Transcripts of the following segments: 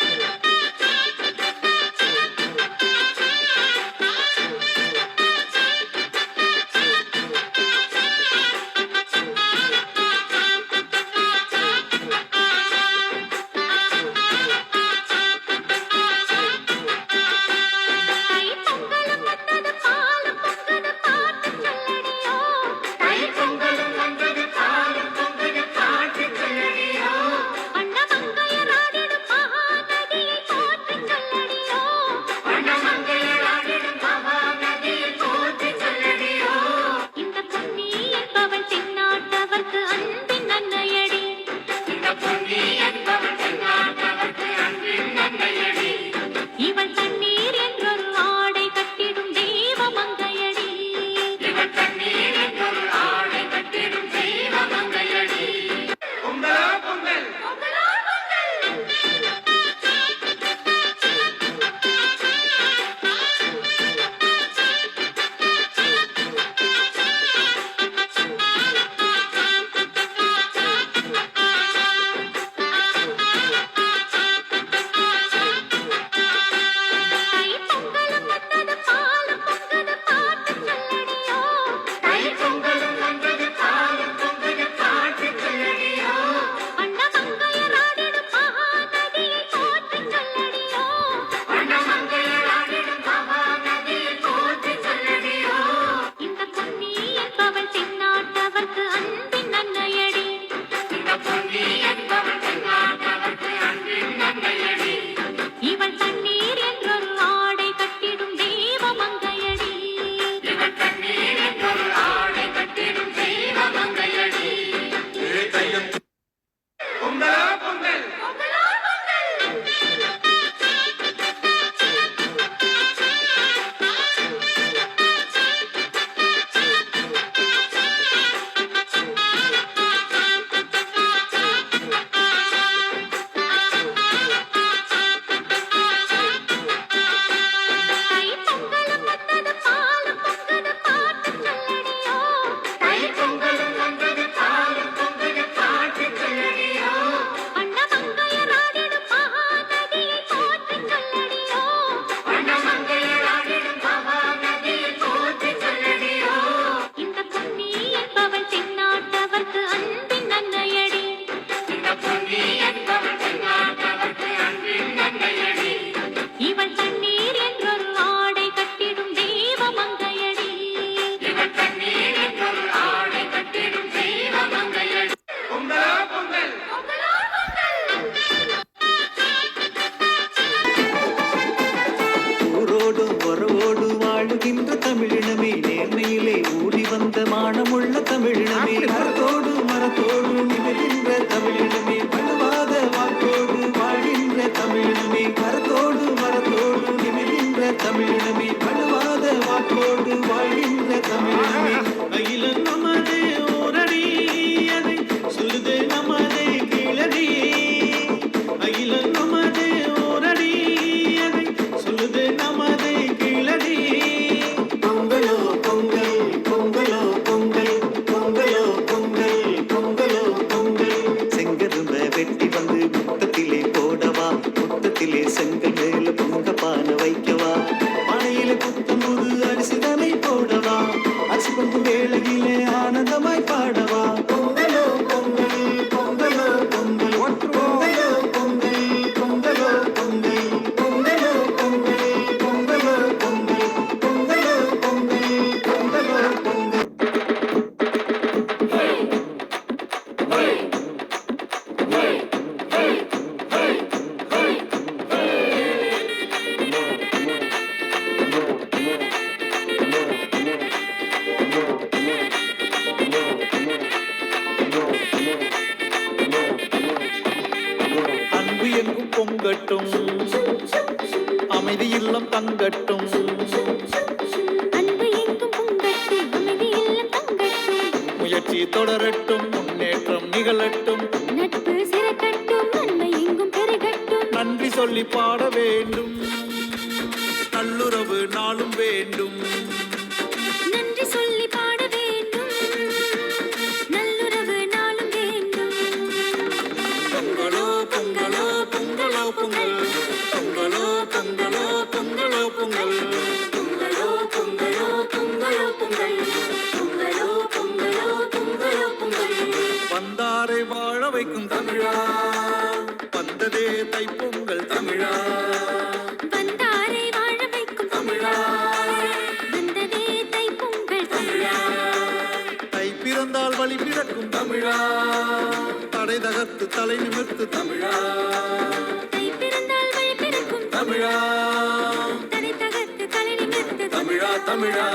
Thank you. Abdullah Abdullah தங்கட்டும். அமைதி இல்லம் தங்கட்டும். முயற்சி தொடரட்டும் முன்னேற்றம் நிகழட்டும். நட்பு சிறக்கட்டும் நன்றி சொல்லி பாட வைக்கும் தமிழா. வந்ததே தைப்பொங்கல் தமிழா. வந்தாரை வாழ வைக்கும் தமிழா. வந்ததே தைப்பொங்கல் தமிழா. தை பிறந்தால் வழி பிறக்கும் தமிழா. தடை தகர்த்து தலை நிமிர்த்து தமிழா. தை பிறந்தால் வழி பிறக்கும் தமிழா. தடை தகர்த்து தலை நிமிர்த்து தமிழா. தமிழா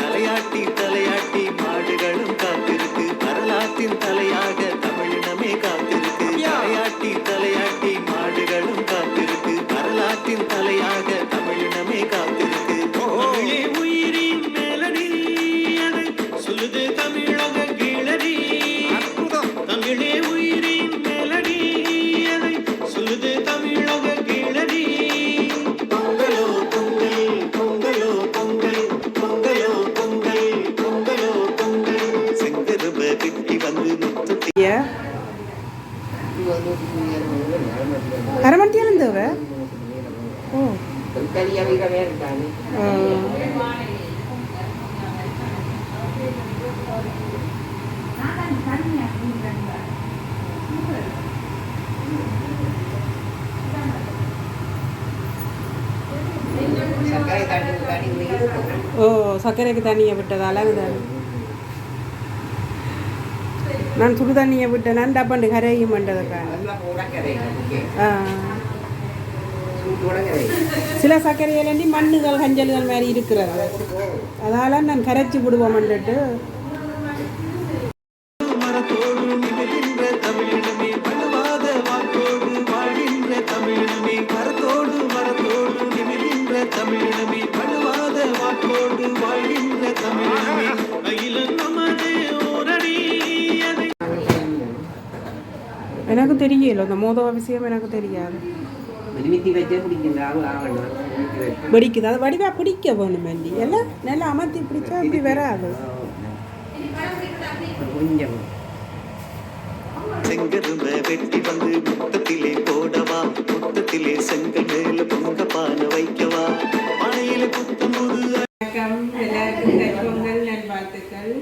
தலையாட்டி தலையாட்டி ஓ சர்க்கரைக்கு தண்ணியை விட்டதால இது நான் சுடு தண்ணியை விட்டேன் நான் டப்பண்டு கரையும் பண்ணதுக்காக ஆ. சில சர்க்கரையிலேண்டி மண்ணுகள் கஞ்சல்கள் மாதிரி இருக்கிறது. அதால நான் கரைச்சி விடுவோம்ன்ட்டு எனக்கு தெரியல இந்த மோதவ விஷயம் எனக்கு தெரியாது வெடிக்குது அது வடிவா பிடிக்க வேணும் வேண்டி எல்லாம் நல்லா அமர்த்தி பிடிச்சா அப்படி வராது செங்கரும்ப வெட்டி வந்து முத்தத்திலே போடவா முத்தத்திலே செங்கல் மேல பொங்க பானை வைக்கவா பானையில புத்தம் புது வணக்கம் எல்லாருக்கும் தைப்பொங்கல் நல்வாழ்த்துக்கள்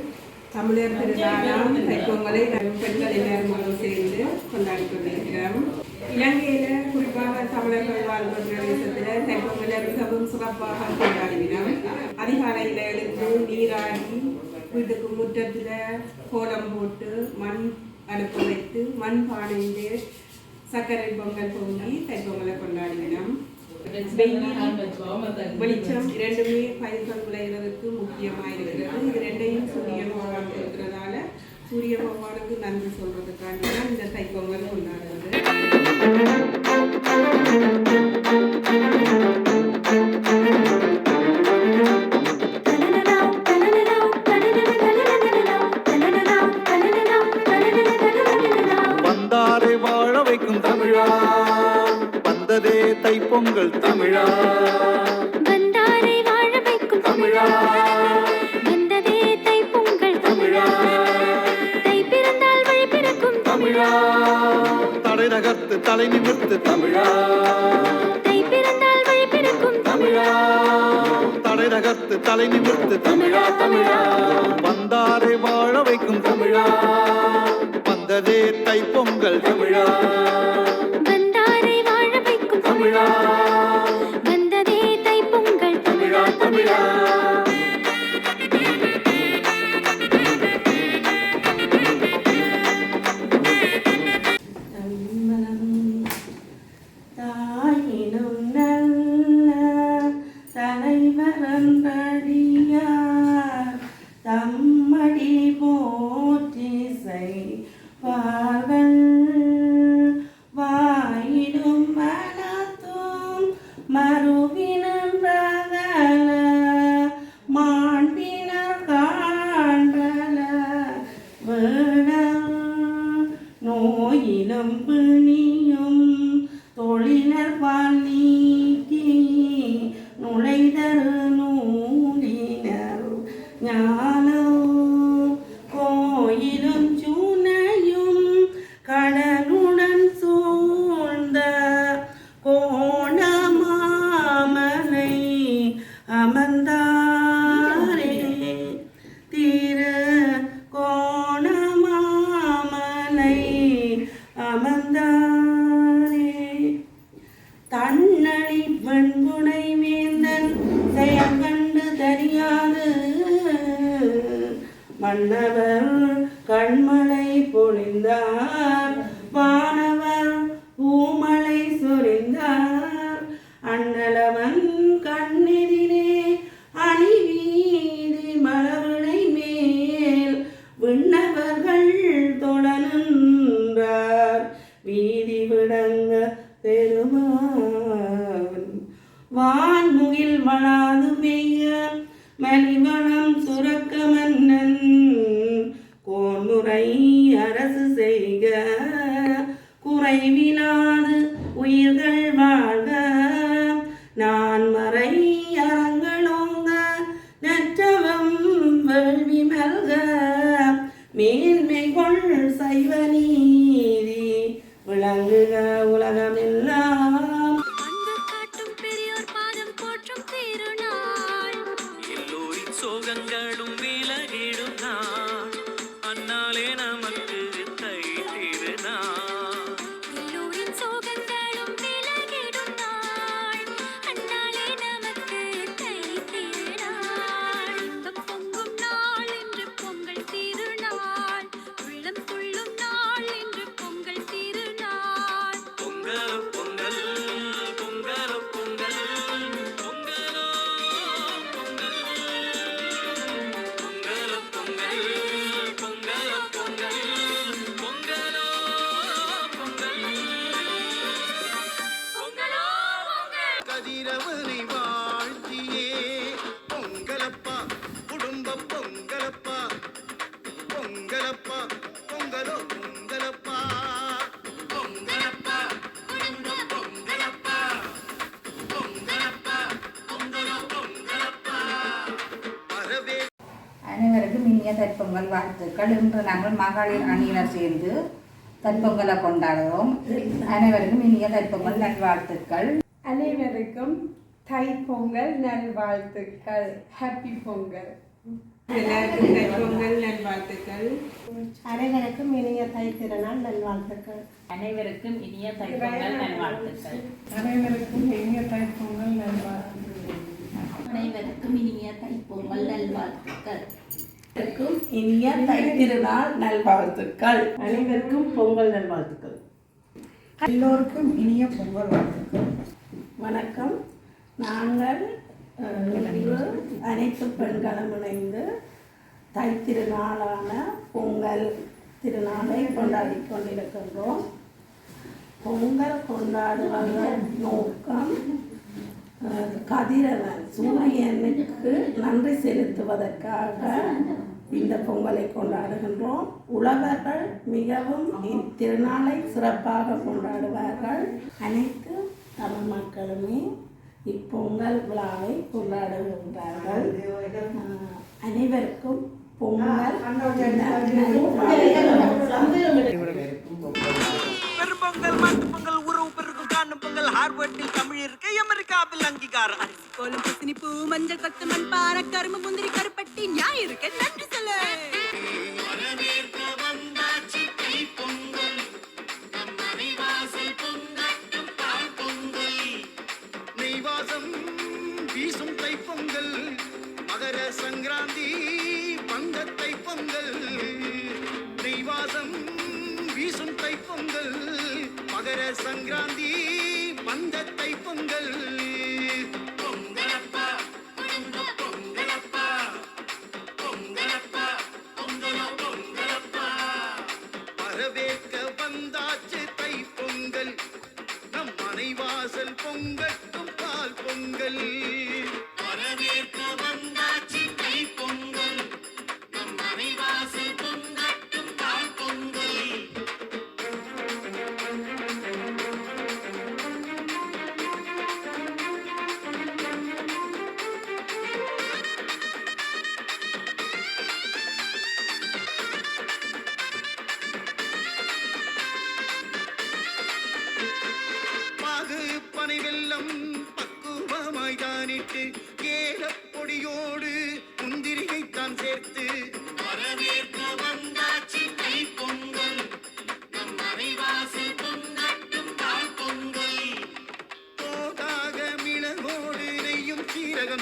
தமிழர் திருநாளாம் தைப்பொங்கலை பெண்கள் எல்லாரும் சேர்ந்து கொண்டாடி கொண்டிருக்கிறோம் இலங்கையில் குறிப்பாக தமிழர்கள் வாழ்ந்த பிரதேசத்தில் தைப்பொங்கலை மிகவும் சிறப்பாக கொண்டாடினோம் அதிகாலையில் எழுந்து நீராடி வீட்டுக்கு முற்றத்தில் கோலம் போட்டு மண் அடுப்பு வைத்து மண் பானைந்து சர்க்கரை பொங்கல் பொங்கி தைப்பொங்கலை கொண்டாடினோம் வெளிச்சம் இரண்டுமே பயிர்கள் விளைகிறதுக்கு முக்கியமாக இருக்கிறது இது ரெண்டையும் சூரியன் பகவான் இருக்கிறதால சூரிய பகவானுக்கு நன்றி சொல்றதுக்காண்டி தான் இந்த தைப்பொங்கல் கொண்டாடுறது. வந்தாரை வாழ வைக்கும் தமிழா. வந்ததே தைப்பொங்கல் தமிழா. தலை நிமிர்த்து தமிழா. தடை நகர்த்து தலை நிமிர்த்து தமிழா. தமிழா. வந்தாரை வாழ வைக்கும் தமிழா. வந்ததே தைப்பொங்கல் தமிழா. வான்முகில் மலா இனிய தைப்பொங்கல் வாழ்த்துக்கள். இன்று நாங்கள் மகளிர் அணியினர் சேர்ந்து தைப்பொங்கலை கொண்டாடுகிறோம். அனைவருக்கும் இனிய தைப்பொங்கல் நல்வாழ்த்துக்கள். அனைவருக்கும் தை பொங்கல் நல்வாழ்த்துக்கள். ஹாப்பி பொங்கல். எல்லாருக்கும் தைப்பொங்கல் நல்வாழ்த்துக்கள். அனைவருக்கும் இனிய தை திருநாள் நல்வாழ்த்துக்கள். அனைவருக்கும் இனிய தைப்பொங்கல் நல்வாழ்த்துக்கள். அனைவருக்கும் இனிய தை பொங்கல் நல்வாழ்த்துக்கள். அனைவருக்கும் இனிய தைப்பொங்கல் நல்வாழ்த்துக்கள். இனிய தைத்திருநாள் நல்வாழ்த்துக்கள். அனைவருக்கும் பொங்கல் நல்வாழ்த்துக்கள். எல்லோருக்கும் இனிய பொங்கல் வாழ்த்துக்கள். வணக்கம். நாங்கள் இன்று அனைத்து பெண்களும் இணைந்து தைத்திருநாளான பொங்கல் திருநாளை கொண்டாடி கொண்டிருக்கின்றோம். பொங்கல் கொண்டாடுவதன் நோக்கம் கதிரவன் சூரியனுக்கு நன்றி செலுத்துவதற்காக இந்த பொங்கலை கொண்டாடுகின்றோம். உழவர்கள் மிகவும் இத்திருநாளை சிறப்பாக கொண்டாடுவார்கள். அனைத்து தமிழ் மக்களுமே இப்பொங்கல் விழாவை கொண்டாடுகின்றார்கள். அனைவருக்கும் பொங்கல் பெரும்பொங்கல் மாட்டுப்பொங்கல் உறவு பெருக்கும் காணும் பொங்கல் ஹார்வர்டில் இருக்கு அமெரிக்காவில் அங்கீகாரம் கோலம் பத்தினி பூ மஞ்சள் பத்து மண் பாற கரும்பு முந்திரி கருப்பட்டி ஞாயிறுக்கு நன்றி சொல்லு நெய்வாசம் வீசும் தைப்பொங்கல் மகர சங்கராந்தி வந்த தைப்பொங்கல் நெய்வாசம் வீசும் தைப்பொங்கல் மகர சங்கராந்தி பொங்கட்டும் பால் பொங்கல்.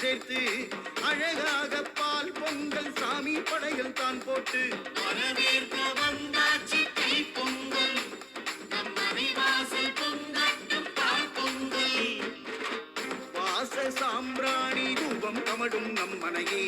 சேர்த்து அழகாக பால் பொங்கல் சாமி படைகள் தான் போட்டு வரவேற்க வந்தாச்சு கை பொங்கல். நம் மனைவாசல் பொங்கட்டும் பால் பொங்கல். வாச சாம்பிராணி தூபம் கமடும் நம் மனையை.